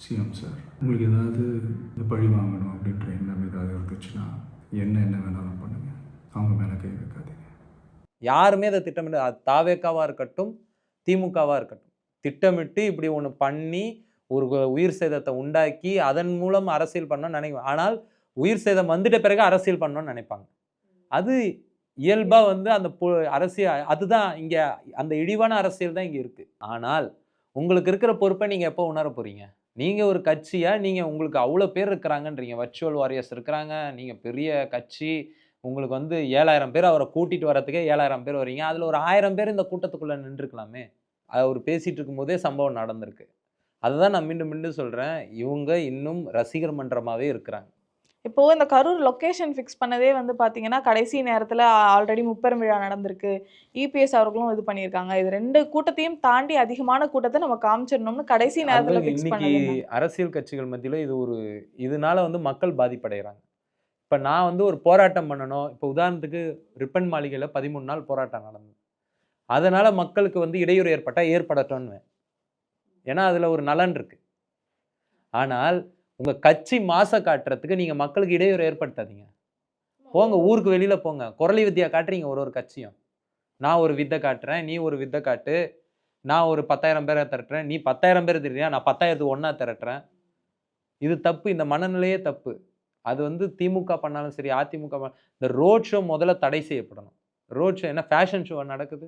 CM sir. உங்களுக்கு ஏதாவது இந்த பழி வாங்கணும் அப்படின்ற எண்ணம் ஏதாவது இருந்துச்சுன்னா என்ன என்ன வேணாலும் பண்ணுங்க. அவங்க மேலே கை வைக்காதீங்க. யாருமே அதை திட்டமிட்டு அது தாவேக்காவாக இருக்கட்டும் திமுகவாக இருக்கட்டும் திட்டமிட்டு இப்படி ஒன்று பண்ணி ஒரு உயிர் சேதத்தை உண்டாக்கி அதன் மூலம் அரசியல் பண்ணணும்னு நினைக்கும் ஆனால் உயிர் சேதம் வந்துட்ட பிறகு அரசியல் பண்ணணும்னு நினைப்பாங்க. அது இயல்பாக வந்து அந்த பொ- அரசியல் அதுதான் இங்கே அந்த இழிவான அரசியல் தான் இங்கே இருக்குது ஆனால் உங்களுக்கு இருக்கிற பொறுப்பை நீங்கள் எப்போ உணர போகிறீங்க நீங்கள் ஒரு கட்சியாக நீங்கள் உங்களுக்கு அவ்வளோ பேர் இருக்கிறாங்கன்றீங்க. வர்ச்சுவல் வாரியர்ஸ் இருக்கிறாங்க. நீங்கள் பெரிய கட்சி. உங்களுக்கு வந்து ஏழாயிரம் பேர் அவரை கூட்டிகிட்டு வரத்துக்கே ஏழாயிரம் பேர் வரீங்க அதில் ஒரு ஆயிரம் பேர் இந்த கூட்டத்துக்குள்ளே நின்றுக்கலாமே அவர் பேசிகிட்டு இருக்கும்போதே சம்பவம் நடந்திருக்கு. அதுதான் நான் மீண்டும் மீண்டும் சொல்கிறேன் இவங்க இன்னும் ரசிகர் மன்றமாகவே இருக்கிறாங்க. இப்போ இந்த கரூர் லொகேஷன் ஃபிக்ஸ் பண்ணதே வந்து பாத்தீங்கன்னா கடைசி நேரத்துல ஆல்ரெடி முப்பெரும் விழா நடந்திருக்கு. இபிஎஸ் அவர்களும் இது பண்ணியிருக்காங்க. இது ரெண்டு கூட்டத்தையும் தாண்டி அதிகமான கூட்டத்தை நம்ம காமிச்சிடணும்னு கடைசி நேரத்துல ஃபிக்ஸ் அரசியல் கட்சிகள் மத்தியில் இது ஒரு இதனால வந்து மக்கள் பாதிப்படைகிறாங்க. இப்போ நான் வந்து ஒரு போராட்டம் பண்ணணும். இப்போ உதாரணத்துக்கு ரிப்பன் மாளிகையில் பதிமூணு நாள் போராட்டம் நடந்தது. அதனால மக்களுக்கு வந்து இடையூறு ஏற்பட்டால் ஏற்படட்டும்னு ஏன்னா அதில் ஒரு நலன் இருக்கு. ஆனால் உங்க கட்சி மாச காட்டுறதுக்கு நீங்க மக்களுக்கு இடையூறு ஏற்படுத்தாதீங்க. போங்க ஊருக்கு வெளியில போங்க. குரலி வித்தியா காட்டுறீங்க ஒரு ஒரு கட்சியும். நான் ஒரு வித்தை காட்டுறேன் நீ ஒரு வித்தை காட்டு. நான் ஒரு பத்தாயிரம் பேரை திரட்டுறேன் நீ பத்தாயிரம் பேர் திரட்டியா? நான் பத்தாயிரத்துக்கு ஒன்றா திரட்டுறேன். இது தப்பு இந்த மனநிலையே தப்பு. அது வந்து திமுக பண்ணாலும் சரி அதிமுக இந்த ரோட் ஷோ முதல்ல தடை செய்யப்படணும். ரோட் ஷோ என்ன ஃபேஷன் ஷோ நடக்குது?